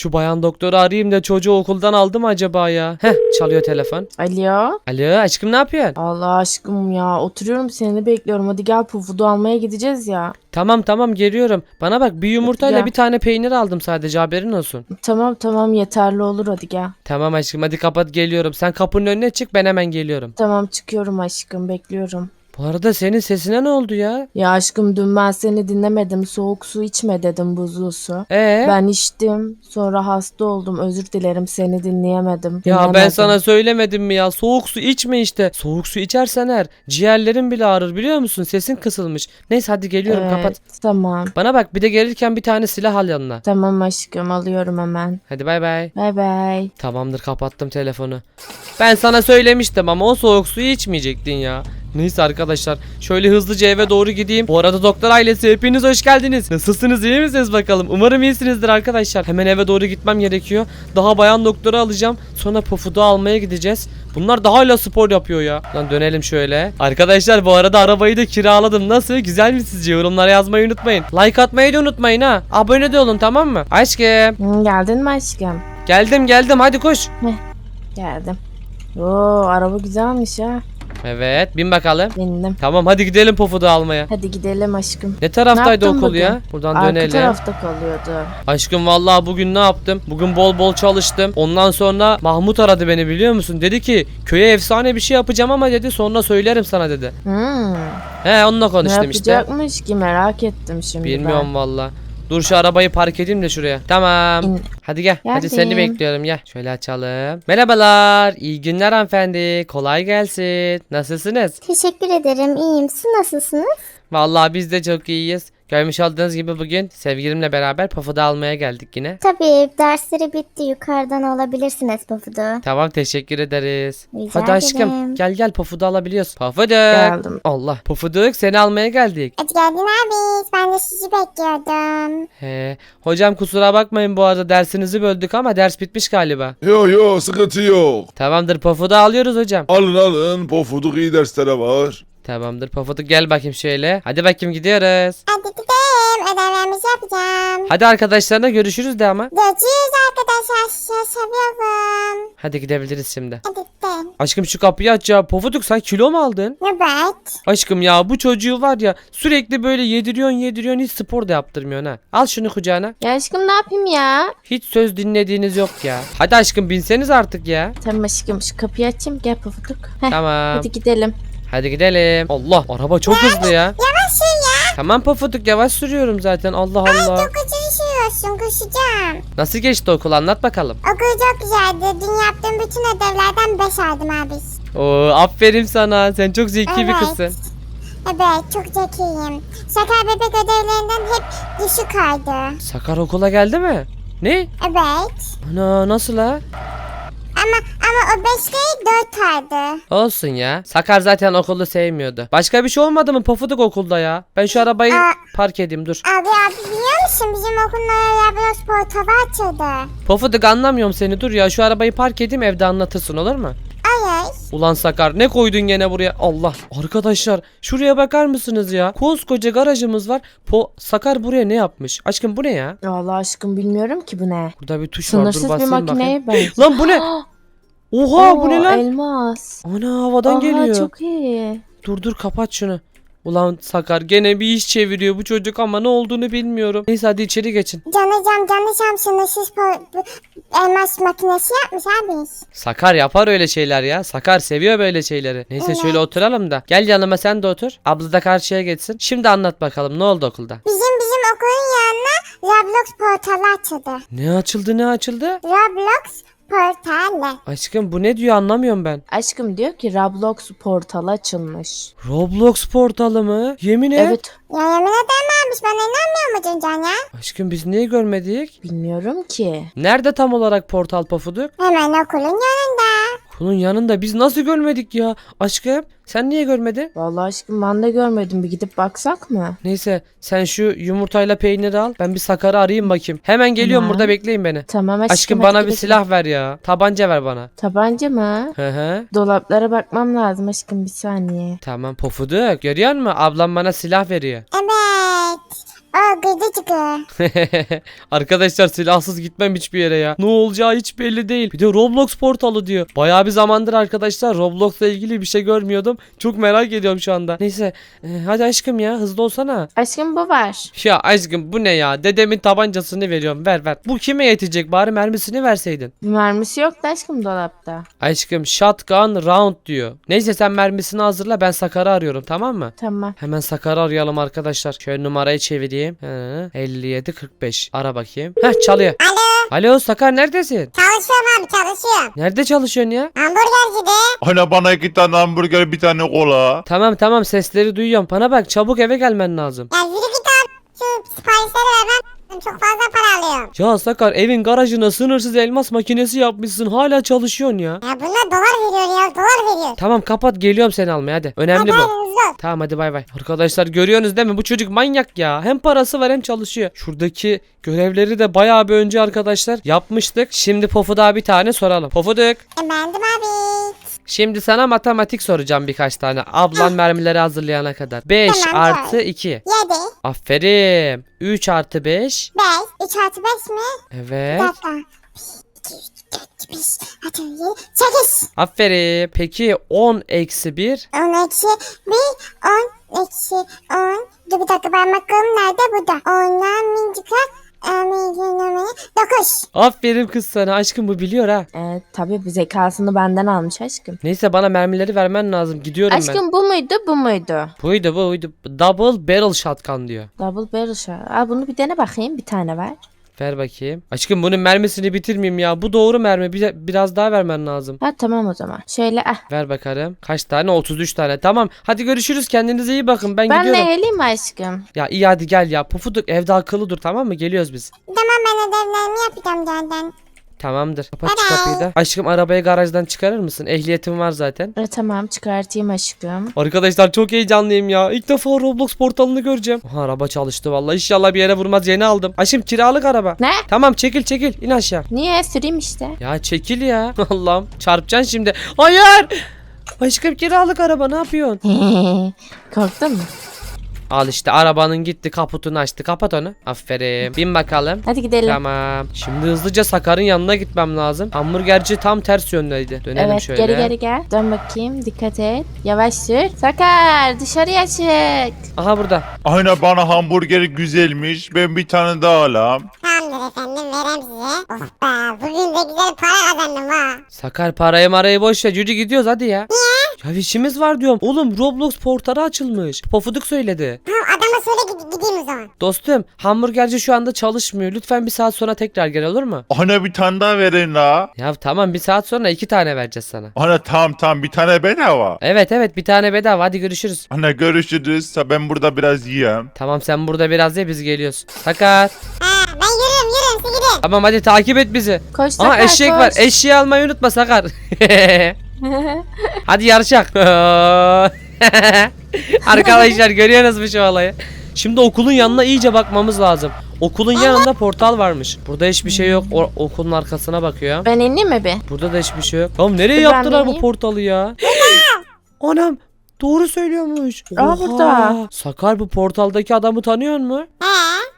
Şu bayan doktoru arayayım da çocuğu okuldan aldı mı acaba ya? Heh çalıyor telefon. Alo. Alo aşkım ne yapıyorsun? Allah aşkım ya oturuyorum seni bekliyorum. Hadi gel pufudu almaya gideceğiz ya. Tamam tamam geliyorum. Bana bak bir yumurtayla gel. bir tane peynir aldım sadece haberin olsun. Tamam tamam yeterli olur hadi gel. Tamam aşkım hadi kapat geliyorum. Sen kapının önüne çık ben hemen geliyorum. Tamam çıkıyorum aşkım bekliyorum. Bu arada senin sesine ne oldu ya? Ya aşkım dün ben seni dinlemedim. Soğuk su içme dedim buzlu su. Ee? Ben içtim. Sonra hasta oldum. Özür dilerim seni dinleyemedim. Ya ben Dinlemedim. sana söylemedim mi ya? Soğuk su içme işte. Soğuk su içersen her ciğerlerin bile ağrır biliyor musun? Sesin kısılmış. Neyse hadi geliyorum Evet, kapat. Tamam. Bana bak bir de gelirken bir tane silah al yanına. Tamam aşkım alıyorum hemen. Hadi bay bay. Bay bay. Tamamdır kapattım telefonu. Ben sana söylemiştim ama o soğuk suyu içmeyecektin ya. Neyse arkadaşlar şöyle hızlıca eve doğru gideyim. Bu arada doktor ailesi hepiniz hoş geldiniz. Nasılsınız iyi misiniz bakalım. Umarım iyisinizdir arkadaşlar. Hemen eve doğru gitmem gerekiyor. Daha bayan doktoru alacağım. Sonra pofudu almaya gideceğiz. Bunlar daha hala spor yapıyor ya. Lan dönelim şöyle. Arkadaşlar bu arada arabayı da kiraladım. Nasıl? Güzel mi sizce? Yorumlara yazmayı unutmayın. Like atmayı da unutmayın ha. Abone de olun tamam mı? Aşkım. Geldin mi aşkım? Geldim geldim hadi koş. Geldim. Oo araba güzelmiş ha. Evet bin bakalım. Bindim. Tamam hadi gidelim pofudu almaya. Hadi gidelim aşkım. Ne taraftaydı Ne yaptın okul ya? bugün? Buradan Arka dönelim. tarafta kalıyordu. Aşkım vallahi bugün ne yaptım? Bugün bol bol çalıştım. Ondan sonra Mahmut aradı beni biliyor musun? Dedi ki köye efsane bir şey yapacağım ama dedi sonra söylerim sana dedi. Hmm. He onunla Ne konuştum işte. yapacakmış ki merak ettim şimdi Bilmiyorum valla. Dur şu arabayı park edeyim de şuraya. Tamam. İn- Hadi gel. Hadi Geldim. seni bekliyorum gel. Şöyle açalım. Merhabalar. İyi günler hanımefendi. Kolay gelsin. Nasılsınız? Teşekkür ederim. İyiyim. Siz nasılsınız? Vallahi biz de çok iyiyiz. Görmüş olduğunuz gibi bugün sevgilimle beraber pafuda almaya geldik yine. Tabii dersleri bitti. Yukarıdan alabilirsiniz Pafudu. Tamam teşekkür ederiz. Rica Hadi aşkım ederim. gel gel pafudu alabiliyoruz. Pafuduk. Geldim. Allah. Pafuduk seni almaya geldik. Hadi geldin abi. Ben de sizi bekliyordum. He. Hocam kusura bakmayın bu arada dersinizi böldük ama ders bitmiş galiba. Yo yo sıkıntı yok. Tamamdır pafudu alıyoruz hocam. Alın alın pofuduk iyi derslere var. Tamamdır pafuduk gel bakayım şöyle. Hadi bakayım gidiyoruz. Hadi gidelim. Ödevlerimizi yapacağım. Hadi arkadaşlarına görüşürüz de ama. Görüşürüz arkadaşlar. Sizi seviyorum. Hadi gidebiliriz şimdi. Hadi gidelim. Aşkım şu kapıyı aç ya. Pofuduk sen kilo mu aldın? Nöbet. Aşkım ya bu çocuğu var ya sürekli böyle yediriyorsun yediriyorsun hiç spor da yaptırmıyorsun ha. Al şunu kucağına. Ya aşkım ne yapayım ya? Hiç söz dinlediğiniz yok ya. Hadi aşkım binseniz artık ya. Tamam aşkım şu kapıyı açayım gel pufuduk. Heh, Tamam. Hadi gidelim. Hadi gidelim. Allah araba çok hızlı ya. Yavaş sür ya. Tamam pofuduk yavaş sürüyorum zaten. Allah Allah. Çok acı sürüyorsun. Koşacağım. Nasıl geçti okul anlat bakalım. Okul çok güzeldi. Dün yaptığım bütün ödevlerden 5 aldım abi. Oo aferin sana. Sen çok zeki bir kızsın. Evet çok zekiyim. Şeker bebek ödevlerinden hep düşük aldı. Sakar okula geldi mi? Ne? Evet. Ana nasıl ha? Ama o 5 değil 4 aldı. Olsun ya. Sakar zaten okulu sevmiyordu. Başka bir şey olmadı mı pofuduk okulda ya? Ben şu arabayı Aa. park edeyim dur. Abi abi biliyor musun bizim okulun Roblox portalı açıldı. Pofuduk anlamıyorum seni dur ya şu arabayı park edeyim evde anlatırsın olur mu? Hayır. Ulan Sakar ne koydun gene buraya? Allah. Arkadaşlar şuraya bakar mısınız ya? Koskoca garajımız var. Po Sakar buraya ne yapmış? Aşkım bu ne ya? Allah aşkım bilmiyorum ki bu ne. Burada bir tuş var dur Sınırsız bir basayım bakayım. makineye benziyor. Lan bu ne? Oha bu ne Oo, lan? Elmas. Ana havadan Aha, geliyor. çok iyi. Dur dur kapat şunu. Ulan Sakar gene bir iş çeviriyor bu çocuk ama ne olduğunu bilmiyorum. Neyse hadi içeri geçin. Canıcam sınırsız po- bu- elmas makinesi yapmış abi. Sakar yapar öyle şeyler ya. Sakar seviyor böyle şeyleri. Neyse şöyle oturalım da. Gel yanıma sen de otur. Abla da karşıya geçsin. Şimdi anlat bakalım ne oldu okulda? Bizim bizim okulun yanına Roblox portalı açıldı. Ne açıldı ne açıldı? Roblox portalı. Aşkım bu ne diyor anlamıyorum ben. Aşkım diyor ki Roblox portalı açılmış. Roblox portalı mı? Yemin et. Evet. Ya yemin ederim ben inanmıyor muydun Can ya? Aşkım biz niye görmedik? Bilmiyorum ki. Nerede tam olarak portal pofuduk? Hemen okulun yanında. Bunun yanında biz nasıl görmedik ya? Aşkım sen niye görmedin? Vallahi aşkım ben de görmedim. Bir gidip baksak mı? Neyse sen şu yumurtayla peyniri al. Ben bir Sakar'ı arayayım bakayım. Hemen geliyorum Tamam. burada bekleyin beni. Tamam aşkım. Aşkım hadi bana bir gidelim. silah ver ya. Tabanca ver bana. Tabanca mı? Hı hı. Dolaplara bakmam lazım aşkım bir saniye. Tamam pofuduk görüyor musun? Ablam bana silah veriyor. Aa gözü çıkıyor. Arkadaşlar silahsız gitmem hiçbir yere ya. Ne olacağı hiç belli değil. Bir de Roblox portalı diyor. Bayağı bir zamandır arkadaşlar Roblox'la ilgili bir şey görmüyordum. Çok merak ediyorum şu anda. Neyse e, hadi aşkım ya hızlı olsana. Aşkım bu var. Ya aşkım bu ne ya? Dedemin tabancasını veriyorum. Ver ver. Bu kime yetecek? Bari mermisini verseydin. Bir mermisi yok da aşkım dolapta. Aşkım shotgun round diyor. Neyse sen mermisini hazırla ben Sakar'ı arıyorum tamam mı? Tamam. Hemen Sakar'ı arayalım arkadaşlar. Şöyle numarayı çevireyim. Hı, 57 45. Ara bakayım. Heh çalıyor. Alo. Alo Sakar neredesin? Çalışıyorum abi çalışıyorum. Nerede çalışıyorsun ya? Hamburgercide. Ana bana iki tane hamburger bir tane kola. Tamam tamam sesleri duyuyorum. Bana bak çabuk eve gelmen lazım. Ya yürü git abi. Şu siparişleri vermem. Çok fazla para alıyorum. Ya Sakar evin garajına sınırsız elmas makinesi yapmışsın. Hala çalışıyorsun ya. Ya bunlar dolar veriyor ya dolar veriyor. Tamam kapat geliyorum seni almaya hadi. Önemli Hadi bu. hadi. Tamam hadi bay bay. Arkadaşlar görüyorsunuz değil mi? Bu çocuk manyak ya. Hem parası var hem çalışıyor. Şuradaki görevleri de bayağı bir önce arkadaşlar yapmıştık. Şimdi Pofuduk'a bir tane soralım. Pofuduk. Efendim abi. Şimdi sana matematik soracağım birkaç tane. Ablan mermileri hazırlayana kadar. 5 Tamam, artı 2. 7. Aferin. 3 artı 5. 5. 3 artı 5 mi? Bir Evet. dakika. 1, 2, 3, 4, 5, 6, 7, 8. Aferin. Peki 10 eksi 1. 10 eksi 1, 10 eksi 10. Dur bir dakika ben bakalım nerede? Burada. 10'dan mincikler. 9. Aferin kız sana. Aşkım bu biliyor ha. Ee, tabii bir zekasını benden almış aşkım. Neyse bana mermileri vermen lazım. Gidiyorum ben. Aşkım bu muydu bu muydu? Buydu buydu. Double barrel shotgun diyor. Double barrel shot. Aa, bunu bir dene bakayım bir tane ver. Ver bakayım. Aşkım bunun mermisini bitirmeyeyim ya. Bu doğru mermi. Bir, biraz daha vermen lazım. Ha tamam o zaman. Şöyle ah. Ver bakalım. Kaç tane? 33 tane. Tamam. Hadi görüşürüz. Kendinize iyi bakın. Ben, Ben gidiyorum. de geleyim aşkım? Ya iyi hadi gel ya. Pufuduk evde akıllı dur tamam mı? Geliyoruz biz. Tamam ben ödevlerimi yapacağım zaten. Tamamdır. Kapat şu kapıyı da. Aşkım arabayı garajdan çıkarır mısın? Ehliyetim var zaten. E, tamam çıkartayım aşkım. Arkadaşlar çok heyecanlıyım ya. İlk defa Roblox portalını göreceğim. Aha, araba çalıştı vallahi. İnşallah bir yere vurmaz. Yeni aldım. Aşkım kiralık araba. Ne? Tamam çekil çekil. İn aşağı. Niye süreyim işte. Ya çekil ya. Allah'ım çarpacaksın şimdi. Hayır. Aşkım kiralık araba ne yapıyorsun? Korktun mu? Al işte arabanın gitti kaputunu açtı. Kapat onu. Aferin. Bin bakalım. Hadi gidelim. Tamam. Şimdi hızlıca Sakar'ın yanına gitmem lazım. Hamburgerci tam ters yöndeydi. Dönelim Evet şöyle. geri geri gel. Dön bakayım dikkat et. Yavaş sür. Sakar dışarıya çık. Aha burada. Ana bana hamburger güzelmiş. Ben bir tane daha alam. Tamamdır efendim vereyim size. Oh be bugün de güzel para kazandım ha. Sakar parayı marayı boş ver. Yürü gidiyoruz hadi ya. Ya işimiz var diyorum. Oğlum Roblox portalı açılmış. Pofuduk söyledi. Tamam adama söyle gid- gideyim o zaman. Dostum hamburgerci şu anda çalışmıyor. Lütfen bir saat sonra tekrar gel olur mu? Ana bir tane daha verin la. Ya tamam bir saat sonra iki tane vereceğiz sana. Ana tamam tamam bir tane bedava. Evet evet bir tane bedava hadi görüşürüz. Ana görüşürüz. Ben burada biraz yiyeyim. Tamam sen burada biraz ye biz geliyoruz. Sakar. Ha ben yürürüm yürürüm siz gidin. Tamam hadi takip et bizi. Koş Sakar Aha eşek koş. var. Eşeği almayı unutma Sakar. hadi yarışak. Arkadaşlar görüyorsunuz mu şu olayı? Şimdi okulun yanına iyice bakmamız lazım. Okulun yanında portal varmış. Burada hiçbir şey yok. O- okulun arkasına bakıyor. ben ineyim mi bir? Burada da hiçbir şey yok. Tamam nereye Dur ben yaptılar bu deneyeyim. portalı ya? Anam doğru söylüyormuş. Aa, Oha. burada. Sakar bu portaldaki adamı tanıyor mu? He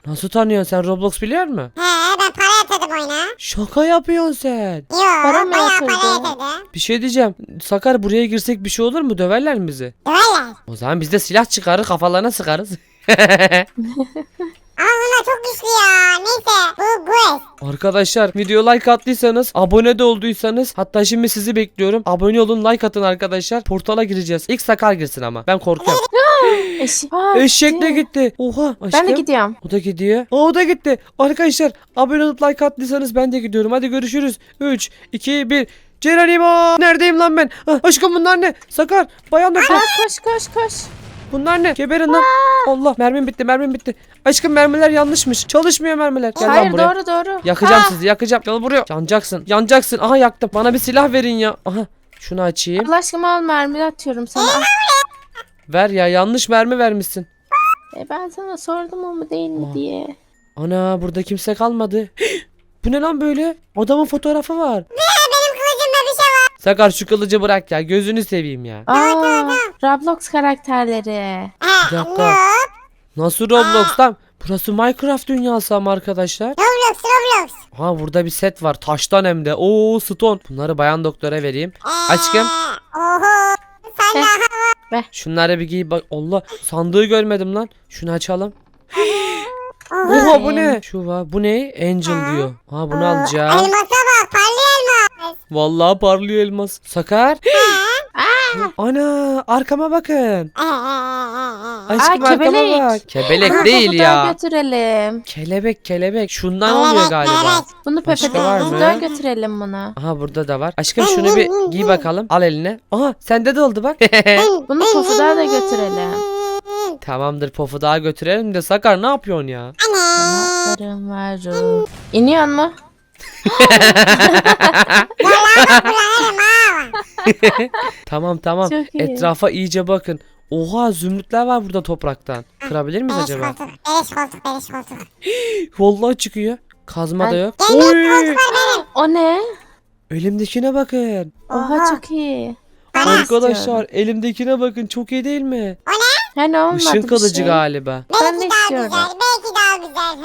Nasıl tanıyorsun sen Roblox biliyor musun? he ben para yatırdım oyuna. Şaka yapıyorsun sen. Yo Para mı bayağı yatırdın? para yatırdım. Bir şey diyeceğim. Sakar buraya girsek bir şey olur mu? Döverler mi bizi? Döverler. O zaman biz de silah çıkarır kafalarına sıkarız. Bunlar çok güçlü ya. Neyse bu bu. Arkadaşlar video like attıysanız abone de olduysanız hatta şimdi sizi bekliyorum. Abone olun like atın arkadaşlar. Portala gireceğiz. İlk Sakar girsin ama. Ben korkuyorum. Eşi. Aa, Eşekle gitti. gitti. Oha aşkım. Ben de gidiyorum. O da gidiyor. Aa, o da gitti. Arkadaşlar abone olup like attıysanız ben de gidiyorum. Hadi görüşürüz. 3, 2, 1. Geronimo! Neredeyim lan ben? Ah, aşkım bunlar ne? Sakar, bayan. Aa, koş koş koş. Bunlar ne? Geberin lan. Allah mermim bitti mermim bitti. Aşkım mermiler yanlışmış. Çalışmıyor mermiler. Gel lan Hayır buraya. doğru doğru. Yakacağım sizi yakacağım. Gel buraya. Yanacaksın. Yanacaksın. Aha yaktım. Bana bir silah verin ya. Aha. Şunu açayım. Allah aşkına al mermi atıyorum sana. Ah, Ver ya yanlış mermi vermişsin. e ben sana sordum o mu değil mi Aa. diye. Ana burada kimse kalmadı. Bu ne lan böyle? Adamın fotoğrafı var. Benim kılıcımda bir şey var. Sakar şu kılıcı bırak ya. Gözünü seveyim ya. Aa, Roblox karakterleri. He Bir dakika. Nasıl Roblox lan? Burası Minecraft dünyası ama arkadaşlar. Roblox Roblox. Ha burada bir set var. Taştan hem de. Oo stone. Bunları bayan doktora vereyim. Ee, Aşkım. Oho. Sen Heh. daha Şunları bir giy bak. Allah sandığı görmedim lan. Şunu açalım. Oho. Oha bu ne? Şu var. Bu ne? Angel diyor. Ha bunu alacağım. Elmasa bak parlıyor elmas. Vallahi parlıyor elmas. Sakar. Ana arkama bakın. Ee. Aşkım Aa, arkama kebelek. bak. Kebelek Bunu değil ya. götürelim. Kelebek kelebek. Şundan oluyor galiba. Bunu Başka Pepe'de var mı? Pufu'da götürelim bunu. Aha burada da var. Aşkım şunu bir giy bakalım. Al eline. Aha sende de oldu bak. Bunu Pufu'da da götürelim. Tamamdır pofu daha götürelim de Sakar ne yapıyorsun ya? Kanatlarım var. ruh. İniyor mu? Tamam tamam. Çok iyi. Etrafa iyice bakın. Oha zümrütler var burada topraktan. Kırabilir miyiz Beleş acaba? koltuk, beleş koltuk, beleş koltuk. Vallahi çıkıyor. Kazma da Ben- yok. Oy! gel, koltuk var benim. O ne? Elimdekine bakın. Oha çok iyi. Bana. Arkadaşlar elimdekine bakın. Çok iyi değil mi? Hani olmadı Işın bir kılıcı şey. galiba. Ben de Belki daha istiyorum. güzel, belki güzel.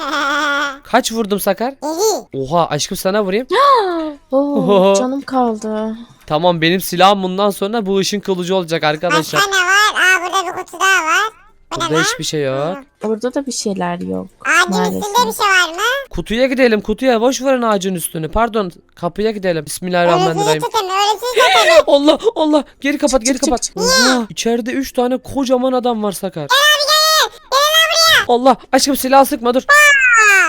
Kaç vurdum Sakar? İyi. Oha aşkım sana vurayım. Oo, canım kaldı. Tamam benim silahım bundan sonra bu ışın kılıcı olacak arkadaşlar. Başka ne var? Aa burada bir kutu daha var. Bu ne Burada lan? hiçbir şey yok. Orada da bir şeyler yok. Ağacın üstünde bir şey var mı? Kutuya gidelim kutuya. Boş verin ağacın üstünü. Pardon kapıya gidelim. Bismillahirrahmanirrahim. Tutun, tutun. Allah Allah geri kapat geri çık, kapat. çık. Oha içeride 3 tane kocaman adam var Sakar. Allah aşkım silah sıkma dur.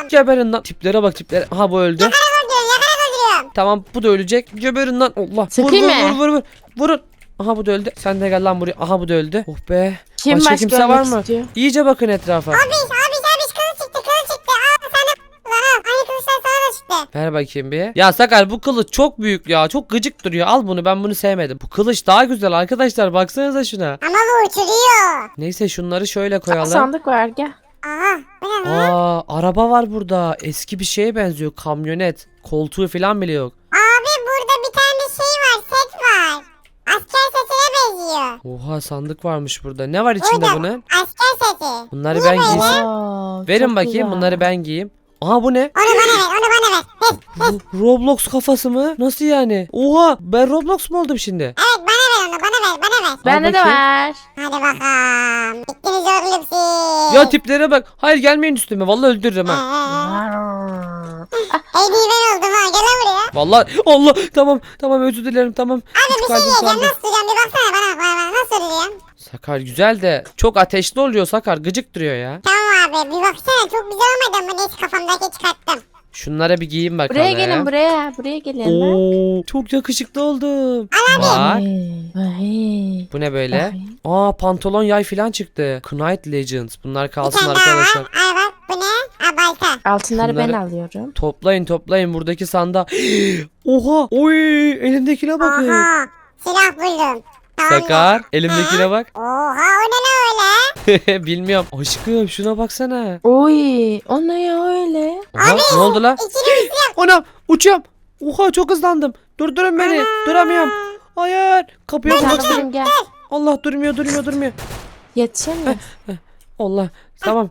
Geberin lan. Tiplere bak tiplere. Aha bu öldü. Öldürüyorum, yakarak öldürüyorum. Tamam bu da ölecek. Geberin lan. Allah. Vur Sıkayım vur, mı? vur vur vur. Vurun. Aha bu da öldü. Sen de gel lan buraya. Aha bu da öldü. Oh be. Kim Başka başka kimse var mı? istiyor? İyice bakın etrafa. Abiş, abiş, abiş kılıç çıktı, kılıç çıktı. Aa sana Aha, aynı kılıçlar sana da çıktı. Ver bakayım bir. Ya Sakar bu kılıç çok büyük ya. Çok gıcık duruyor. Al bunu ben bunu sevmedim. Bu kılıç daha güzel arkadaşlar. Baksanıza şuna. Ama bu uçuruyor. Neyse şunları şöyle koyalım. Sandık var gel. Aha, bu ne lan? Aa araba var burada. Eski bir şeye benziyor. Kamyonet. Koltuğu falan bile yok. Abi burada bir tane şey var, set var. Asker setine benziyor. Oha sandık varmış burada. Ne var içinde Burada bunun? asker seti. Bunları ben giyeyim. Wow, Verin çok bakayım güzel. bunları ben giyeyim. Aha bu ne? Onu bana ver, onu bana ver. Heh, Ro- Roblox kafası mı? Nasıl yani? Oha ben Roblox mu oldum şimdi? Evet bana ver onu, bana ver, bana ver. Bende de bakayım. var. Hadi bakalım. Bittiniz oğlum siz. Ya tiplere bak. Hayır gelmeyin üstüme. Vallahi öldürürüm ha. En iyi ben oldum ha, gel lan buraya. Vallahi Allah tamam tamam özür dilerim tamam. Abi bir şey diyeceğim, sandım. nasıl duracağım bir baksana bana, bana, bana nasıl duracağım? Sakar güzel de çok ateşli oluyor Sakar. Gıcık duruyor ya. Tamam abi, bir baksana çok güzel olmadı mı? Neyse kafamdaki çıkarttım. Şunlara bir giyeyim bakalım. Buraya gelin buraya. Buraya gelin. bak. Oo, çok yakışıklı oldum. Bak. Vay, vay. Bu ne böyle? Vay. Aa pantolon yay falan çıktı. Knight Legends. Bunlar Bir kalsın tane daha arkadaşlar. var. Ay bak bu ne? Ha balta. Altınları ben Şunları- alıyorum. Toplayın toplayın buradaki sanda. Oha! Oy! Elimdekine bakın. Oha. Silah buldum. Sakar, elimdekine bak. Oha o ne ne öyle? Bilmiyorum. Aşkım şuna baksana. Oy, o ne ya öyle? Oha, ne oldu la? İçini uçuyor. Anam uçuyorum. Oha çok hızlandım. Durdurun beni. Duramıyorum. Hayır. Kapıya Gel bak. bakayım gel. Allah durmuyor durmuyor durmuyor. Yetişemiyor. Allah. Tamam.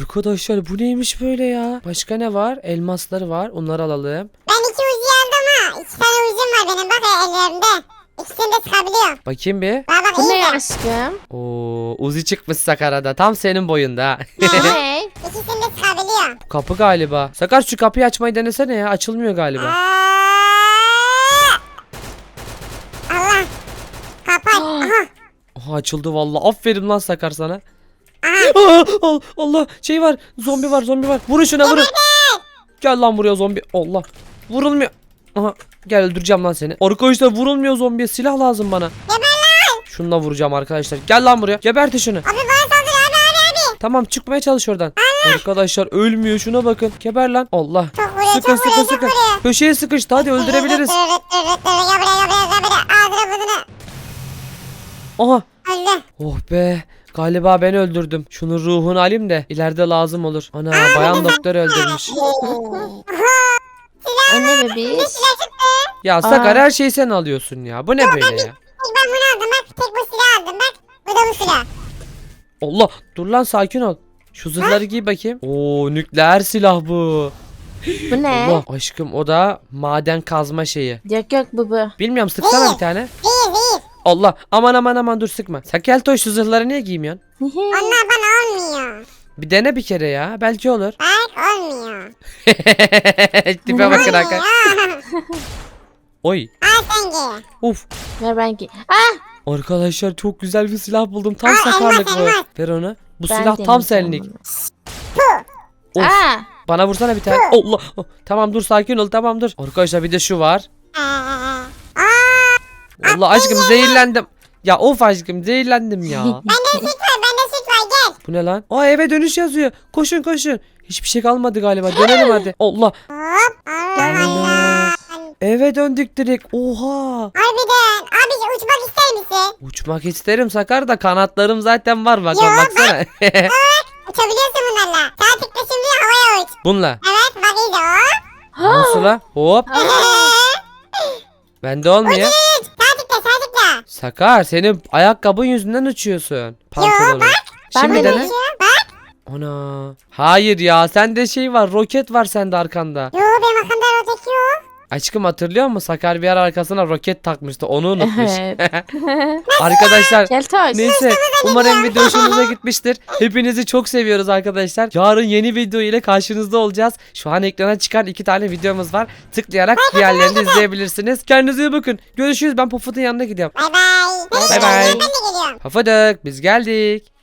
Arkadaşlar bu neymiş böyle ya? Başka ne var? Elmasları var. Onları alalım. Ben iki uzi aldım ha. İki tane uzim var benim bak ellerimde. İkisini de sıkabiliyorum. Bakayım bir. Bak bak Bu iyi ne de. aşkım? Oo, Uzi çıkmış Sakara'da. Tam senin boyunda. ha. ne? İkisini de sıkabiliyorum. Kapı galiba. Sakar şu kapıyı açmayı denesene ya. Açılmıyor galiba. Aa! Allah. Kapat. Aha. Aha açıldı vallahi. Aferin lan Sakar sana. Aha. Aa, al- Allah şey var. Zombi var zombi var. Vurun şuna vurun. Gel lan buraya zombi. Allah. Vurulmuyor. Aha gel öldüreceğim lan seni. Arkadaşlar vurulmuyor zombiye. Silah lazım bana. Geber lan. Şununla vuracağım arkadaşlar. Gel lan buraya. Geberti şunu. Abi bana saldır abi abi abi. Tamam çıkmaya çalış oradan. Arkadaşlar ölmüyor şuna bakın. Geber lan. Allah. Çok vuruyor Sıkın çok sıkın vuruyor çok sıkın. vuruyor. Köşeye sıkıştı. Hadi öldürebiliriz. Dur, dur, dur. Gel buraya gel buraya gel buraya. Ağzına burnuna. Aha. Öldü. Oh be. Galiba ben öldürdüm. Şunun ruhunu alayım da ileride lazım olur. Ana bayan doktor öldürmüş. Anne bebiş. Silah çıktı. Ya Sakar Aa. her şeyi sen alıyorsun ya. Bu ne böyle ya? Tek ben bunu aldım bak. Tek bu silah aldım bak. Bu da bu silah. Allah dur lan sakin ol. Şu zırhları giy bakayım. Oo nükleer silah bu. Bu ne? Allah aşkım o da maden kazma şeyi. Yok yok bu bu. Bilmiyorum sıksana bir tane. Zehir zehir. Allah aman aman aman dur sıkma. Sakeltoş şu zırhları niye giymiyorsun? Onlar bana olmuyor. Bir dene bir kere ya belki olur. Bak olmuyor. Tipe bakın arkadaşlar. Oy. Al sen giy. Uf. Ver ben ki. Ah! Arkadaşlar çok güzel bir silah buldum. Tam Aa, sakarlık elmas, bu. elmas. Ver onu. Bu Ben silah tam deneyeceğim senlik. bunu. Of. Aa! Bana vursana bir tane. Allah. Oh, Tamam dur sakin ol tamam dur. Arkadaşlar bir de şu var. Ee, aa, Allah aşkım zehirlendim. Ya of aşkım zehirlendim ya bende süt var gel. Bu ne lan? Aa eve dönüş yazıyor. Koşun koşun. Hiçbir şey kalmadı galiba. Dönelim hadi. Allah. Hop. Allah Allah. Eve döndük direkt. Oha. Harbiden. Abi uçmak ister misin? Uçmak isterim Sakar da kanatlarım zaten var bak Ya, baksana. Uçabiliyorsun bunlarla. Tıkla şimdi havaya uç. Bununla. Evet bak iyice hop. Nasıl la? Hop. Bende olmuyor. Uç. Sağ tıkla. Sakar senin ayakkabın yüzünden uçuyorsun. Pantolonu. Ben Şimdi de dene. Uçuyor. Bak. Ana. Hayır ya sende şey var roket var sende arkanda. Yo benim arkamda roket yok. Aşkım hatırlıyor musun? Sakar bir ara arkasına roket takmıştı onu unutmuş. Evet. Arkadaşlar Keltoş. Neyse umarım video hoşunuza gitmiştir. Hepinizi çok seviyoruz arkadaşlar. Yarın yeni video ile karşınızda olacağız. Şu an ekrana çıkan iki tane videomuz var. Tıklayarak diğerlerini izleyebilirsiniz. Kendinize iyi bakın. Görüşürüz ben Pufut'un yanına gidiyorum. Bay bay. Bay bay. Ben de geliyorum. Pufuduk biz geldik.